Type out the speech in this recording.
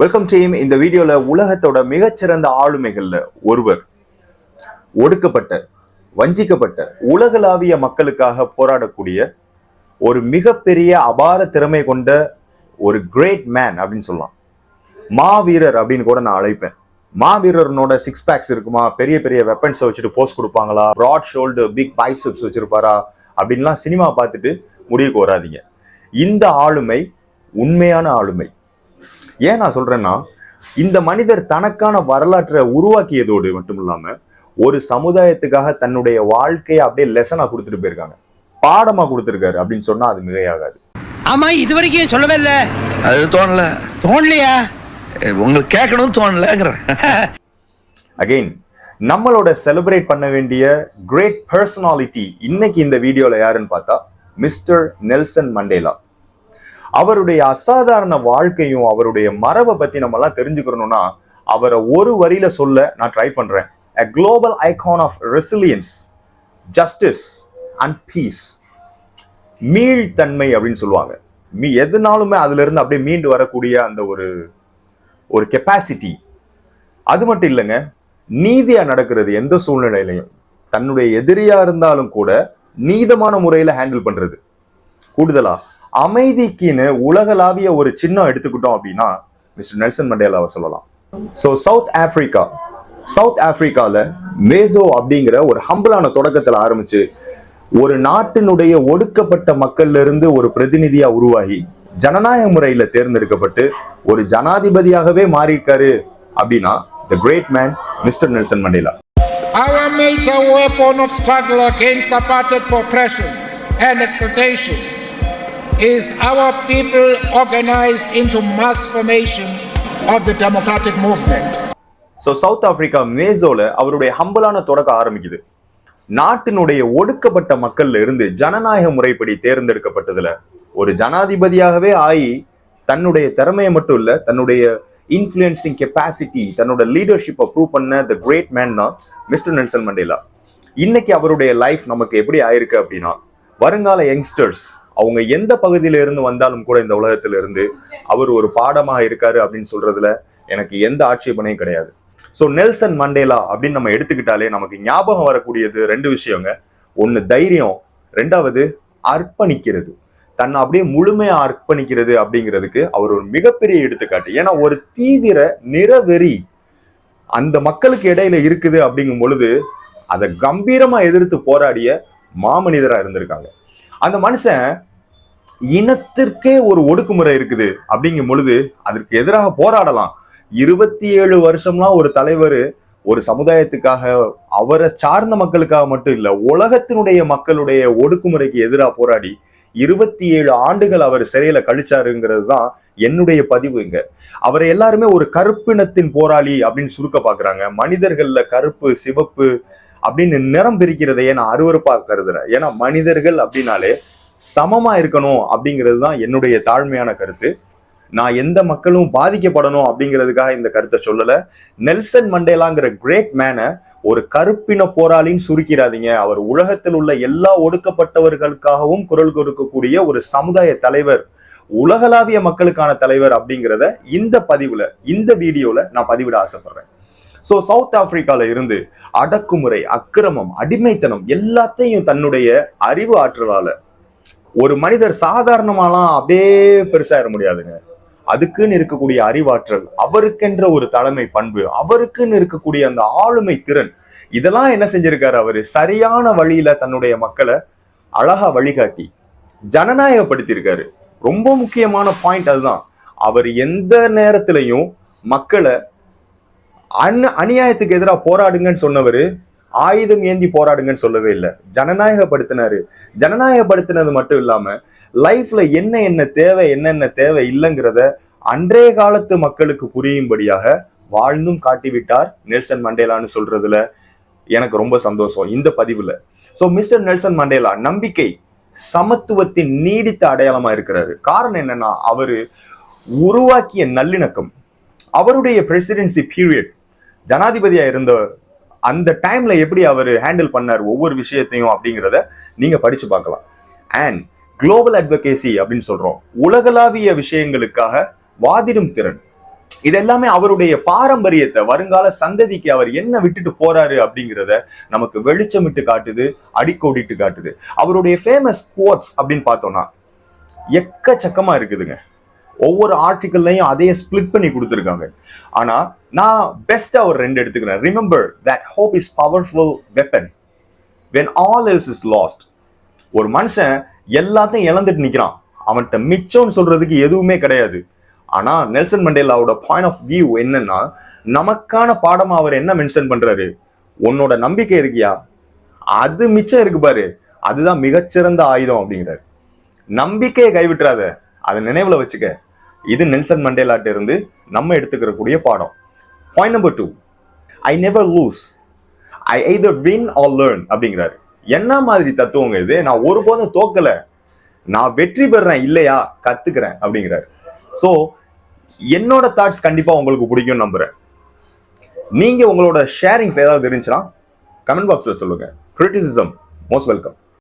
Welcome team இந்த வீடியோல உலகத்தோட மிகச்சிறந்த ஆளுமைகள்ல ஒருவர் ஒடுக்கப்பட்ட வஞ்சிக்கப்பட்ட உலகளாவிய மக்களுக்காக போராடக்கூடிய ஒரு மிகப்பெரிய அபார திறமை கொண்ட ஒரு கிரேட் மேன் அப்படின்னு சொல்லலாம். மாவீரர் அப்படின்னு கூட நான் அழைப்பேன். மாவீரனோட சிக்ஸ் பேக்ஸ் இருக்குமா? பெரிய பெரிய வெப்பன்ஸை வச்சுட்டு போஸ்ட் கொடுப்பாங்களா? ப்ராட் ஷோல்டு பிக் பைசப்ஸ் வச்சிருப்பாரா? அப்படின்லாம் சினிமா பார்த்துட்டு முடிவுக்கு வராதீங்க. இந்த ஆளுமை உண்மையான ஆளுமை ஏன் நான் சொல்றேன்னா இந்த மனிதர் தனக்கான வரலாற்றை உருவாக்கியதோடு மட்டும் இல்லாம ஒரு சமுதாயத்துக்காக தன்னுடைய வாழ்க்கையை அப்படியே லெசனா கொடுத்துட்டு போயிருக்காங்க. பாடமா கொடுத்துருக்காரு அப்படின்னு சொன்னா அது மிகையாகாது. ஆமா இது வரைக்கும் சொல்லவே இல்ல? அது தோணல. தோணலையா? உங்களுக்கு கேட்கணும்னு தோணலங்கிறேன். அகைன் நம்மளோட செலிப்ரேட் பண்ண வேண்டிய கிரேட் பர்சனாலிட்டி இன்னைக்கு இந்த வீடியோல யாருன்னு பார்த்தா மிஸ்டர் நெல்சன் மண்டேலா அவருடைய அசாதாரண வாழ்க்கையும் அவருடைய மரபை பத்தி நம்ம எல்லாம் தெரிஞ்சுக்கணும்னா அவரை ஒரு வரியில சொல்ல நான் ட்ரை பண்றேன். A global icon of resilience justice and peace மீள்தன்மை அப்படின்னு சொல்லுவாங்க. மீ எதுனாலுமே அதுல இருந்து அப்படியே மீண்டு வரக்கூடிய அந்த ஒரு ஒரு கெப்பாசிட்டி அது மட்டும் இல்லைங்க நீதியா நடக்கிறது எந்த சூழ்நிலையிலையும். தன்னுடைய எதிரியா இருந்தாலும் கூட நீதமான முறையில ஹேண்டில் பண்றது. கூடுதலா அமைதிக்குன்னு உலகளாவிய ஒரு சின்னம் எடுத்துக்கிட்டோம் அப்படின்னா மிஸ்டர் நெல்சன் மண்டேலாவை சொல்லலாம். ஸோ சவுத் ஆப்பிரிக்கா சவுத் ஆப்பிரிக்கால மேசோ அப்படிங்கிற ஒரு ஹம்பிளான தொடக்கத்துல ஆரம்பிச்சு ஒரு நாட்டினுடைய ஒடுக்கப்பட்ட மக்கள்ல இருந்து ஒரு பிரதிநிதியா உருவாகி ஜனநாயக முறையில தேர்ந்தெடுக்கப்பட்டு ஒரு ஜனாதிபதியாகவே மாறியிருக்காரு அப்படின்னா the great man mister Nelson Mandela. Our major weapon of struggle against apartheid oppression and exploitation. Is our people organized into mass formation of the democratic movement. So South Africa மேசோல அவருடைய ஹம்பலான தொடக்க ஆரம்பிக்குது நாட்டினுடைய ஒடுக்கப்பட்ட மக்கள்ல இருந்து ஜனநாயக முறைப்படி தேர்ந்தெடுக்கப்பட்டதுல ஒரு ஜனாதிபதியாகவே ஆகி தன்னுடைய திறமையை மட்டும் இல்ல தன்னுடைய இன்ஃப்ளூயன்சிங் கெப்பாசிட்டி தன்னோட லீடர்ஷிப்பை ப்ரூவ் பண்ண த கிரேட் மேன் தான் மிஸ்டர் நெல்சன் மண்டேலா இன்னைக்கு அவருடைய லைஃப் நமக்கு எப்படி ஆயிருக்கு அப்படின்னா வருங்கால யங்ஸ்டர்ஸ் அவங்க எந்த பகுதியில இருந்து வந்தாலும் கூட இந்த உலகத்துல இருந்து அவர் ஒரு பாடமாக இருக்காரு அப்படின்னு சொல்றதுல எனக்கு எந்த ஆட்சேபனையும் கிடையாது. ஸோ நெல்சன் மண்டேலா அப்படின்னு நம்ம எடுத்துக்கிட்டாலே நமக்கு ஞாபகம் வரக்கூடியது ரெண்டு விஷயங்க. ஒன்னு தைரியம். ரெண்டாவது அர்ப்பணிக்கிறது. தன்னை அப்படியே முழுமையா அர்ப்பணிக்கிறது அப்படிங்கிறதுக்கு அவர் ஒரு மிகப்பெரிய எடுத்துக்காட்டு. ஏன்னா ஒரு தீவிர நிறவெறி அந்த மக்களுக்கு இடையில இருக்குது அப்படிங்கும் பொழுது அதை கம்பீரமா எதிர்த்து போராடிய மாமனிதரா இருந்திருக்காங்க. அந்த மனுஷன் இனத்திற்கே ஒரு ஒடுக்குமுறை இருக்குது. அப்படிங்கும் பொழுது அதற்கு எதிராக போராடலாம். இருபத்தி ஏழு வருஷம்லாம் ஒரு தலைவர் ஒரு சமுதாயத்துக்காக அவரை சார்ந்த மக்களுக்காக மட்டும் இல்ல உலகத்தினுடைய மக்களுடைய ஒடுக்குமுறைக்கு எதிராக போராடி இருபத்தி ஏழு ஆண்டுகள் அவர் சிறையில கழிச்சாருங்கிறது தான் என்னுடைய பதிவு இங்க. அவரை எல்லாருமே ஒரு கருப்பினத்தின் போராளி அப்படின்னு சுருக்க பாக்குறாங்க மனிதர்கள்ல கருப்பு சிவப்பு அப்படின்னு நிறம் பிரிக்கிறதையே நான் அருவறுப்பாக கருதுறேன்? ஏன்னா மனிதர்கள் அப்படின்னாலே சமமா இருக்கணும் அப்படிங்கிறது தான் என்னுடைய தாழ்மையான கருத்து. நான் எந்த மக்களும் பாதிக்கப்படணும் அப்படிங்கிறதுக்காக இந்த கருத்தை சொல்லல. நெல்சன் மண்டேலாங்கிற கிரேட் மேனை ஒரு கருப்பின போராளின்னு சுருக்கிறாதீங்க அவர் உலகத்தில் உள்ள எல்லா ஒடுக்கப்பட்டவர்களுக்காகவும் குரல் கொடுக்கக்கூடிய ஒரு சமுதாய தலைவர் உலகளாவிய மக்களுக்கான தலைவர் அப்படிங்கிறத இந்த பதிவுல இந்த வீடியோல நான் பதிவிட ஆசைப்படுறேன். ஸோ சவுத் ஆப்பிரிக்கால இருந்து அடக்குமுறை அக்கிரமம் அடிமைத்தனம் எல்லாத்தையும் தன்னுடைய அறிவு ஆற்றலால ஒரு மனிதர் சாதாரணமாலாம் அப்படியே பெருசாயிட முடியாதுங்க. அதுக்குன்னு இருக்கக்கூடிய அறிவாற்றல் அவருக்கென்ற ஒரு தலைமை பண்பு அவருக்குன்னு இருக்கக்கூடிய அந்த ஆளுமை திறன் இதெல்லாம் என்ன செஞ்சிருக்காரு அவரு? சரியான வழியில தன்னுடைய மக்களை அழகா வழிகாட்டி ஜனநாயகப்படுத்தியிருக்காரு. ரொம்ப முக்கியமான பாயிண்ட் அதுதான். அவர் எந்த நேரத்திலையும் மக்களை அந் அநியாயத்துக்கு எதிராக போராடுங்கன்னு சொன்னவர் ஆயுதம் ஏந்தி போராடுங்கன்னு சொல்லவே இல்லை. ஜனநாயகப்படுத்தினாரு. ஜனநாயகப்படுத்தினது மட்டும் இல்லாம லைஃப்ல என்ன என்ன தேவை என்னென்ன தேவை இல்லைங்கிறத அன்றைய காலத்து மக்களுக்கு புரியும்படியாக வாழ்ந்தும் காட்டிவிட்டார் நெல்சன் மண்டேலான்னு சொல்றதுல எனக்கு ரொம்ப சந்தோஷம் இந்த பதிவுல. சோ மிஸ்டர் நெல்சன் மண்டேலா நம்பிக்கை சமத்துவத்தின் நீடித்த அடையாளமா இருக்கிறாரு. காரணம் என்னன்னா அவரு உருவாக்கிய நல்லிணக்கம் அவருடைய பிரசிடென்சி பீரியட் ஜனாதிபதியா இருந்த அந்த டைம்ல எப்படி அவர் ஹேண்டில் பண்ணார் ஒவ்வொரு விஷயத்தையும் அப்படிங்கிறத நீங்க படிச்சு பார்க்கலாம். அண்ட் குளோபல் அட்வொகேசி அப்படின்னு சொல்றோம். உலகளாவிய விஷயங்களுக்காக வாதிடும் திறன். இது எல்லாமே அவருடைய பாரம்பரியத்தை வருங்கால சந்ததிக்கு அவர் என்ன விட்டுட்டு போறாரு அப்படிங்கிறத நமக்கு வெளிச்சமிட்டு காட்டுது அடிக்கோடிட்டு காட்டுது. அவருடைய ஃபேமஸ் கோட்ஸ் அப்படின்னு பார்த்தோம்னா எக்கச்சக்கமா இருக்குதுங்க. ஒவ்வொரு ஆர்டிக்கல்லையும் அதையே ஸ்பிளிட் பண்ணி கொடுத்துருக்காங்க. ஆனா நான் பெஸ்டா ஒரு ரெண்டு எடுத்துக்கிறேன். Remember that hope is powerful weapon when all else is lost ஒரு மனுஷன் எல்லாத்தையும் இழந்துட்டு நிற்கிறான் அவன்கிட்ட மிச்சம்னு சொல்றதுக்கு எதுவுமே கிடையாது. ஆனா நெல்சன் மண்டேலாவோட பாயிண்ட் ஆஃப் வியூ என்னன்னா நமக்கான பாடமா அவர் என்ன மென்ஷன் பண்றாரு? உன்னோட நம்பிக்கை இருக்கியா? அது மிச்சம் இருக்கு பாரு. அதுதான் மிகச்சிறந்த ஆயுதம் அப்படிங்கிறார். நம்பிக்கையை கைவிட்டுறாத அதை நினைவுல வச்சுக்க. இது நெல்சன் மண்டேலாட்ட இருந்து நம்ம எடுத்துக்கிற கூடிய பாடம். Point number two I never lose I either win or learn அப்படிங்கிறாரு. என்ன மாதிரி தத்துவங்க இது? நான் ஒருபோதும் தோக்கல. நான் வெற்றி பெறேன் இல்லையா? கத்துக்கிறேன் அப்படிங்கிறாரு. ஸோ என்னோட தாட்ஸ் கண்டிப்பா உங்களுக்கு பிடிக்கும் நம்புறேன். நீங்க உங்களோட ஷேரிங்ஸ் ஏதாவது இருந்துச்சுன்னா கமெண்ட் பாக்ஸ்ல சொல்லுங்க. Criticism most welcome